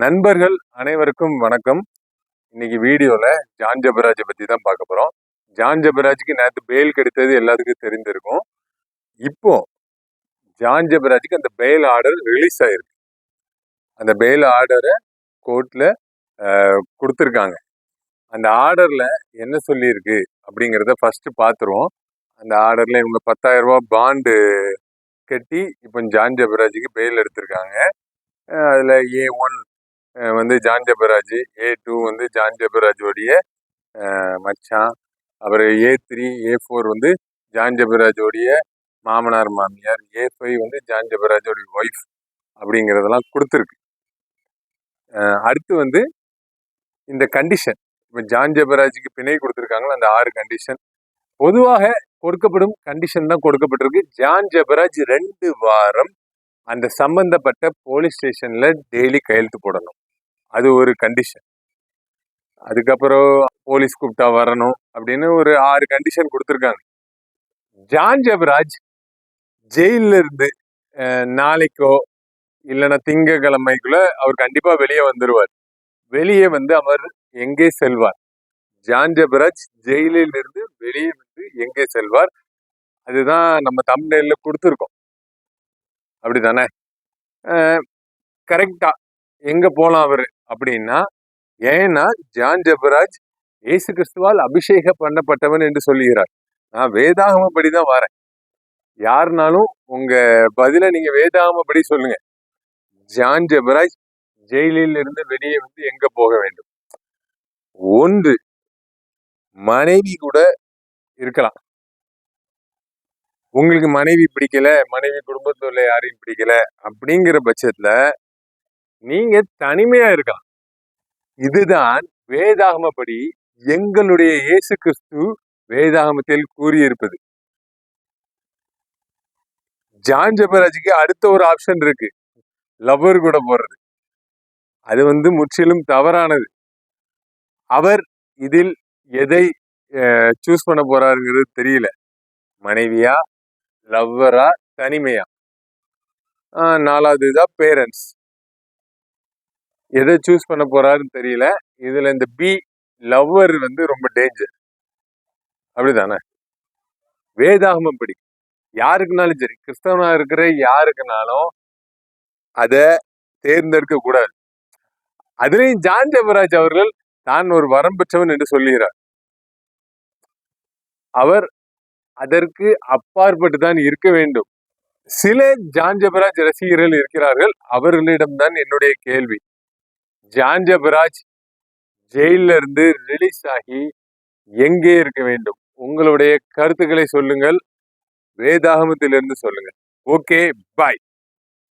நண்பர்கள் அனைவருக்கும் வணக்கம். இன்னைக்கு வீடியோல ஜான் ஜபராஜை பத்தி தான் பார்க்க போறோம். ஜான் ஜபராஜுக்கு நேற்று பெயில் கிடைத்தது எல்லாத்துக்கும் தெரிந்திருக்கும். இப்போ ஜான் ஜபராஜுக்கு அந்த பெயில் ஆர்டர் ரிலீஸ் ஆயிருக்கு. அந்த பெயில் ஆர்டரை கோர்ட்ல கொடுத்துருக்காங்க. அந்த ஆர்டர்ல என்ன சொல்லியிருக்கு அப்படிங்கிறத ஃபர்ஸ்ட் பார்த்துருவோம் அந்த ஆர்டர்ல இவங்க பத்தாயிரம் பாண்டு கட்டி இப்போ ஜான் ஜபராஜுக்கு பெயில் எடுத்திருக்காங்க. அதில் ஏ ஒன் வந்து ஜான் ஜபராஜ் ஏ டூ வந்து ஜான் ஜபராஜோடைய மச்சான். அப்புறம் ஏ த்ரீ ஏ ஃபோர் வந்து ஜான் ஜபராஜோடைய மாமனார் மாமியார். ஏ ஃபைவ் வந்து ஜான் ஜபராஜோடைய ஒய்ஃப் அப்படிங்கிறதெல்லாம் கொடுத்துருக்கு. அடுத்து வந்து இந்த கண்டிஷன் இப்போ ஜான் ஜபராஜுக்கு பிணை கொடுத்துருக்காங்களோ? அந்த ஆறு கண்டிஷன் பொதுவாக கொடுக்கப்படும் கண்டிஷன் தான் கொடுக்கப்பட்டிருக்கு. ஜான் ஜபராஜ் ரெண்டு வாரம் அந்த சம்பந்தப்பட்ட போலீஸ் ஸ்டேஷனில் டெய்லி கையெழுத்து போடணும். அது ஒரு கண்டிஷன் அதுக்கப்புறம் போலீஸ் கூப்பிட்டா வரணும் அப்படின்னு ஒரு ஆறு கண்டிஷன் கொடுத்துருக்காங்க. ஜான் ஜபராஜ் ஜெயிலில் இருந்து நாளைக்கோ இல்லைன்னா திங்கக்கிழமைக்குள்ள அவர் கண்டிப்பாக வெளியே வந்துடுவார் வெளியே வந்து அவர் எங்கே செல்வார்? ஜான் ஜபராஜ் ஜெயிலில் இருந்து வெளியே வந்து எங்கே செல்வார்? அதுதான் நம்ம தமிழ்நெல்ல கொடுத்துருக்கோம். அப்படி தானே கரெக்டாக எங்க போலாம் அவரு? அப்படின்னா ஏன்னா ஜான் ஜபராஜ் இயேசு கிறிஸ்துவால் அபிஷேகம் பண்ணப்பட்டவன் என்று சொல்லுகிறார். நான் வேதாகமப்படி தான் வரேன். யாருனாலும் உங்க பதில நீங்க வேதாகமப்படி சொல்லுங்க. ஜான் ஜபராஜ் ஜெயிலில் இருந்து வெளியே வந்து எங்க போக வேண்டும்? ஒன்று மனைவி கூட இருக்கலாம். உங்களுக்கு மனைவி பிடிக்கல மனைவி குடும்பத்தில் யாரையும் பிடிக்கல அப்படிங்கிற பட்சத்துல நீங்க தனிமையா இருக்கலாம் இதுதான் வேதாகமப்படி எங்களுடைய இயேசு கிறிஸ்து வேதாகமத்தில் கூறியிருப்பது. ஜான் ஜபராஜுக்கு அடுத்த ஒரு ஆப்ஷன் இருக்கு. லவ்வர் கூட போறது. அது வந்து முற்றிலும் தவறானது. அவர் இதில் எதை சூஸ் பண்ண போறாருங்கிறது தெரியல. மனைவியா லவ்வரா தனிமையா? ஆஹ் நாலாவது தான் பேரண்ட்ஸ் எதை சூஸ் பண்ண போறாருன்னு தெரியல. இதுல இந்த பி லவ்வர் வந்து ரொம்ப டேஞ்சர் அப்படிதானே? வேதாகமம் படி. யாருக்குனாலும் சரி கிறிஸ்தவனா இருக்கிற யாருக்குனாலும் அதை தேர்ந்தெடுக்க கூடாது. அதுலேயும் ஜான் ஜெபராஜ் அவர்கள் தான் ஒரு வரம் பெற்றவன் என்று சொல்லுகிறார். அவர் அதற்கு அப்பாற்பட்டு தான் இருக்க வேண்டும். சில ஜான் ஜெபராஜ் ரசிகர்கள் இருக்கிறார்கள். அவர்களிடம்தான் என்னுடைய கேள்வி. ஜான் ஜெயிலில் ஜெயில இருந்து ரிலீஸ் ஆகி எங்கே இருக்க வேண்டும்? உங்களுடைய கருத்துக்களை சொல்லுங்கள். வேதாகமத்திலிருந்து சொல்லுங்கள். Okay bye